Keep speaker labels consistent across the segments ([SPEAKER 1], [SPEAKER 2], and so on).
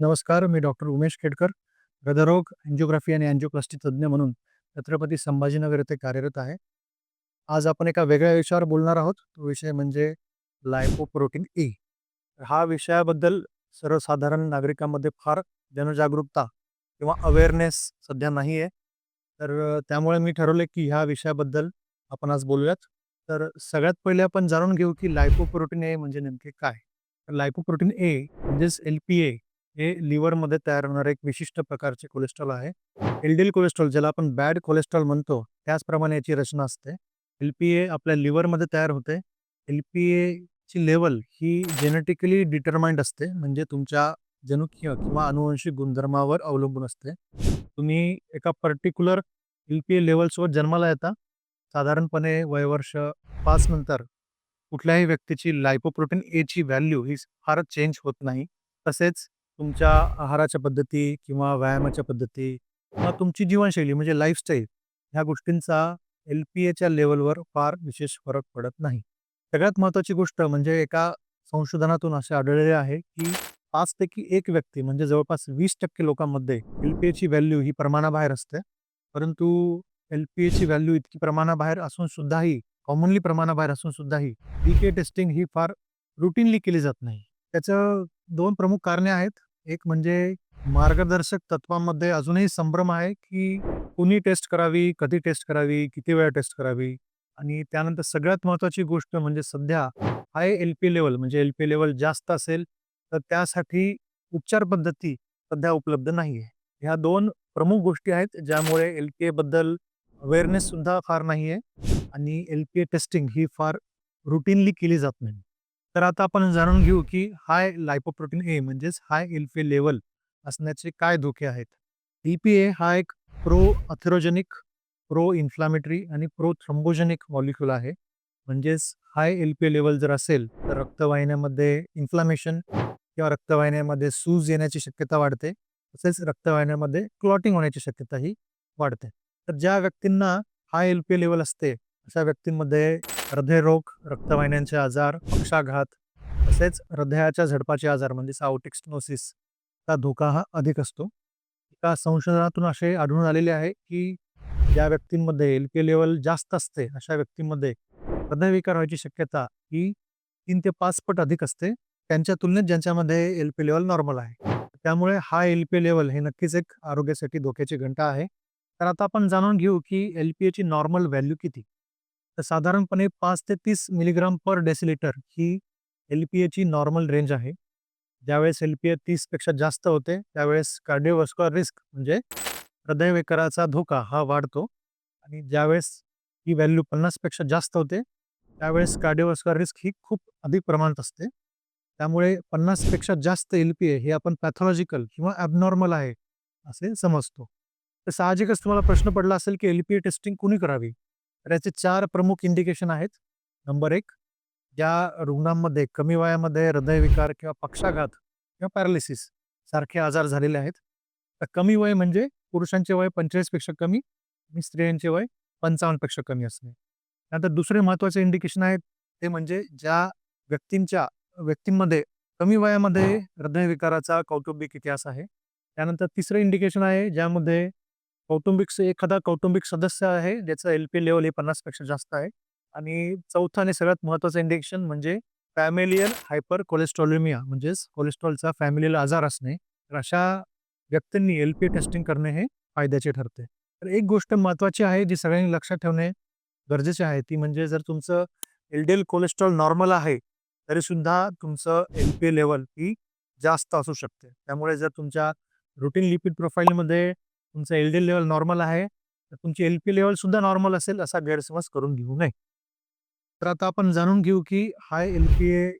[SPEAKER 1] नमस्कार मी डॉक्टर उमेश खेडकर हृदयरोग अँजिओग्राफी आणि अँजिओप्लास्टी तज्ज्ञ म्हणून छत्रपती संभाजीनगर येथे कार्यरत आहे. आज आपण एका वेगळ्या विषयावर बोलणार आहोत तो विषय म्हणजे लायपोप्रोटीन ए हा विषयाबद्दल सर्वसाधारण नागरिकांमध्ये फार जनजागरूकता किंवा अवेअरनेस सध्या नाही आहे. तर त्यामुळे मी ठरवले की ह्या विषयाबद्दल आपण आज बोलूयात. तर सगळ्यात पहिले आपण जाणून घेऊ की लायपोप्रोटीन ए म्हणजे नेमके काय? तर लायपोप्रोटीन ए म्हणजेच एल पी ए हे लिव्हरमध्ये तयार होणारे एक विशिष्ट प्रकारचे कोलेस्ट्रॉल आहे. एलडीएल कोलेस्ट्रॉल ज्याला आपण बॅड कोलेस्ट्रॉल म्हणतो त्याचप्रमाणे याची रचना असते. एल पी ए आपल्या लिव्हरमध्ये तयार होते. एल पी एची लेवल ही जेनेटिकली डिटरमाइंड असते म्हणजे तुमच्या जनुकीय किंवा अनुवंशिक गुणधर्मावर अवलंबून असते. तुम्ही एका पर्टिक्युलर एल पी ए लेवलसोबत जन्माला येता. साधारणपणे वयवर्ष पाच नंतर कुठल्याही व्यक्तीची लायपोप्रोटीन एची व्हॅल्यू ही फारच चेंज होत नाही. तसेच तुमच्या आहाराच्या पद्धती किंवा व्यायामाच्या पद्धती किंवा तुमची जीवनशैली म्हणजे लाईफस्टाईल ह्या गोष्टींचा एल पी एच्या लेवलवर फार विशेष फरक पडत नाही. सगळ्यात महत्त्वाची गोष्ट म्हणजे एका संशोधनातून असे आढळलेले आहे की पाच पैकी एक व्यक्ती म्हणजे जवळपास वीस टक्के लोकांमध्ये एल पी एची व्हॅल्यू ही प्रमाणाबाहेर असते. परंतु एल पी एची व्हॅल्यू इतकी प्रमाणाबाहेर असून सुद्धाही कॉमनली प्रमाणाबाहेर असून सुद्धाही डी के टेस्टिंग ही फार रुटीनली केली जात नाही. त्याचं दोन प्रमुख कारणे आहेत. एक म्हणजे मार्गदर्शक तत्वांमध्ये अजूनही संभ्रम आहे की कुणी टेस्ट करावी कधी टेस्ट करावी किती वेळा टेस्ट करावी? आणि त्यानंतर सगळ्यात महत्त्वाची गोष्ट म्हणजे सध्या हाय एल पी लेवल म्हणजे एल पी लेवल जास्त असेल तर त्यासाठी उपचार पद्धती सध्या उपलब्ध नाही आहे ह्या दोन प्रमुख गोष्टी आहेत ज्यामुळे एल पी एबद्दल अवेअरनेस सुद्धा फार नाही आहे आणि एल पी ए टेस्टिंग ही फार रुटीनली केली जात नाही. तर आता आपण जाणून घेऊ की हाय लायपोप्रोटीन ए म्हणजेच हाय इल्फे लेवल असण्याचे काय धोके आहेत. एल पी ए हा एक प्रो अथेरोजेनिक प्रो इन्फ्लामेटरी आणि प्रो थ्रम्बोजेनिक मॉलिक्युल आहे. म्हणजेच high L P A level जर असेल तर रक्तवाहिन्यामध्ये इन्फ्लामेशन किंवा रक्तवाहिन्यामध्ये सूज येण्याची शक्यता वाढते. तसेच रक्तवाहिन्यामध्ये क्लॉटिंग होण्याची शक्यताही वाढते. तर ज्या व्यक्तींना high L P A level असते अशा व्यक्तींमध्ये हृदयरोग रक्तवाहिन्यांचे आजार पक्षाघात तसेच हृदयाच्या झडपाचे आजार म्हणजे सावटिक चा धोका हा अधिक असतो. एका संशोधनातून असे आढळून आलेले आहे की ज्या व्यक्तींमध्ये एल पी लेवल जास्त असते अशा व्यक्तींमध्ये हृदयविकार व्हायची शक्यता ही तीन ते पाच पट अधिक असते. त्यांच्या तुलनेत ज्यांच्यामध्ये एल पी लेवल नॉर्मल आहे. त्यामुळे हा एल पी लेवल हे नक्कीच एक आरोग्यासाठी धोक्याची घंटा आहे. तर आता आपण जाणून घेऊ की एल पी एची नॉर्मल व्हॅल्यू किती. तर साधारणपणे पाच ते तीस मिलीग्राम पर डेसिलिटर ही एल पी एची नॉर्मल रेंज आहे. ज्यावेळेस एल पी ए तीसपेक्षा जास्त होते त्यावेळेस कार्डिओव्हास्क्युलर रिस्क म्हणजे हृदयविकाराचा धोका हा वाढतो. आणि ज्यावेळेस ही व्हॅल्यू पन्नासपेक्षा जास्त होते त्यावेळेस कार्डिओव्हास्क्युलर रिस्क ही खूप अधिक प्रमाणात असते. त्यामुळे पन्नासपेक्षा जास्त एल पी ए हे आपण पॅथॉलॉजिकल किंवा ॲबनॉर्मल आहे असे समजतो. तर साहजिकच तुम्हाला प्रश्न पडला असेल की एल पी ए टेस्टिंग कुणी करावी? तर याचे चार प्रमुख इंडिकेशन आहेत. नंबर एक ज्या रुग्णांमध्ये कमी वयामध्ये हृदयविकार किंवा पक्षाघात किंवा पॅरालिसिस सारखे आजार झालेले आहेत. तर कमी वय म्हणजे पुरुषांचे वय पंचेचाळीसपेक्षा कमी आणि स्त्रियांचे वय पंचावन्नपेक्षा कमी असणे. त्यानंतर दुसरे महत्त्वाचे इंडिकेशन आहेत ते म्हणजे ज्या व्यक्तींच्या व्यक्तींमध्ये कमी वयामध्ये हृदयविकाराचा कौटुंबिक इतिहास आहे. त्यानंतर तिसरं इंडिकेशन आहे ज्यामध्ये कौटुंबिक एखादा कौटुंबिक सदस्य आहे ज्याचं एल पी लेवल हे पन्नासपेक्षा जास्त आहे. आणि चौथं आणि सगळ्यात महत्त्वाचं इंडिकेशन म्हणजे फॅमिलियल हायपर कोलेस्ट्रॉलिमिया म्हणजेच कोलेस्ट्रॉलचा फॅमिलियल आजार असणे. तर अशा व्यक्तींनी एल पी टेस्टिंग करणे हे फायद्याचे ठरते. तर एक गोष्ट महत्त्वाची आहे जी सगळ्यांनी लक्षात ठेवणे गरजेचे आहे ती म्हणजे जर तुमचं L D L cholesterol normal आहे तरी सुद्धा तुमचं एल पी लेवल ही जास्त असू शकते. त्यामुळे जर तुमच्या रुटीन लिपिड प्रोफाईलमध्ये तुमचं एल डी लेवल नॉर्मल आहे तर तुमची एल पी लेवल सुद्धा नॉर्मल असेल असा गैरसमज करून घेऊ नये. तर आता आपण जाणून घेऊ की high L P A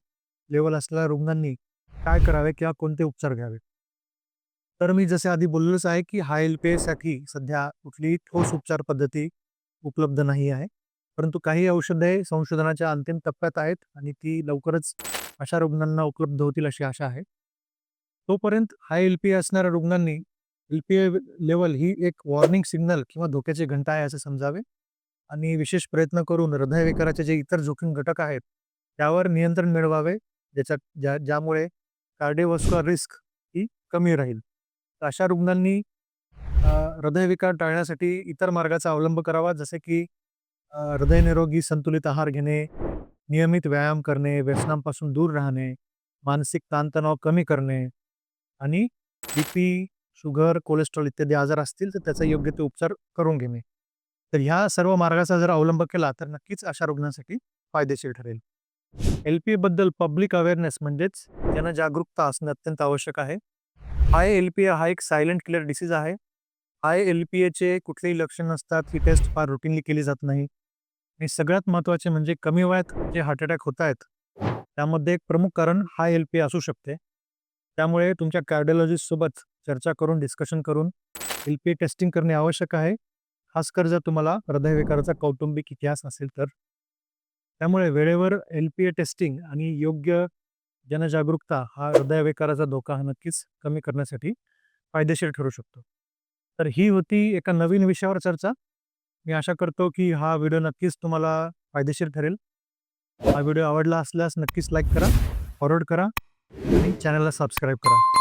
[SPEAKER 1] level असलेल्या रुग्णांनी काय करावे किंवा कोणते उपचार घ्यावे. तर मी जसे आधी बोललोच आहे की हाय एल पी एसाठी सध्या कुठलीही ठोस उपचार पद्धती उपलब्ध नाही आहे. परंतु काही औषधे संशोधनाच्या अंतिम टप्प्यात आहेत आणि ती लवकरच अशा रुग्णांना उपलब्ध होतील अशी आशा आहे. तोपर्यंत हाय एल पी असणाऱ्या रुग्णांनी एल पी ए लेवल ही एक वॉर्निंग सिग्नल किंवा धोक्याची घंटा आहे असे समजावे. आणि विशेष प्रयत्न करून हृदयविकाराचे जे इतर जोखीम घटक आहेत त्यावर नियंत्रण मिळवावे ज्याच्या ज्या ज्यामुळे कार्डिओव्हास्क्युलर रिस्क ही कमी राहील. तर अशा रुग्णांनी हृदयविकार टाळण्यासाठी इतर मार्गाचा अवलंब करावा जसे की हृदयनिरोगी संतुलित आहार घेणे नियमित व्यायाम करणे व्यसनांपासून दूर राहणे मानसिक ताणतणाव कमी करणे आणि बी पी शुगर कोलेस्ट्रॉल इत्यादी आजार असतील तर त्याचा योग्य ते उपचार करून घेणे तर ह्या सर्व मार्गाचा जर अवलंब केला तर नक्कीच अशा रुग्णांसाठी फायदेशीर ठरेल. एल पी बद्दल पब्लिक अवेअरनेस म्हणजेच जनजागरूकता असणं अत्यंत आवश्यक आहे. आय एल पी ए हा एक सायलेंट क्लिअर डिसीज आहे. आय एल पी एचे कुठलेही लक्षण नसतात ही टेस्ट फार रुटीनली केली जात नाही. आणि सगळ्यात महत्त्वाचे म्हणजे कमी वयात जे हार्ट अटॅक होत आहेत त्यामध्ये एक प्रमुख कारण हाय एल पी असू शकते. त्यामुळे तुमच्या कार्डिओलॉजिस्टसोबत चर्चा करून डिस्कशन करून एल पी टेस्टिंग करणे आवश्यक आहे. खास कर जर तुम्हाला हृदयविकाराचा कौटुंबिक इतिहास असेल तर. त्यामुळे वेळेवर एल पी ए टेस्टिंग आणि योग्य जनजागरूकता हा हृदयविकाराचा धोका हा नक्कीच कमी करण्यासाठी फायदेशीर ठरू शकतो. तर ही होती एका नवीन विषयावर चर्चा. मी आशा करतो की हा व्हिडिओ नक्कीच तुम्हाला फायदेशीर ठरेल. हा व्हिडिओ आवडला असल्यास नक्कीच लाईक करा फॉरवर्ड करा आणि चॅनलला सबस्क्राईब करा.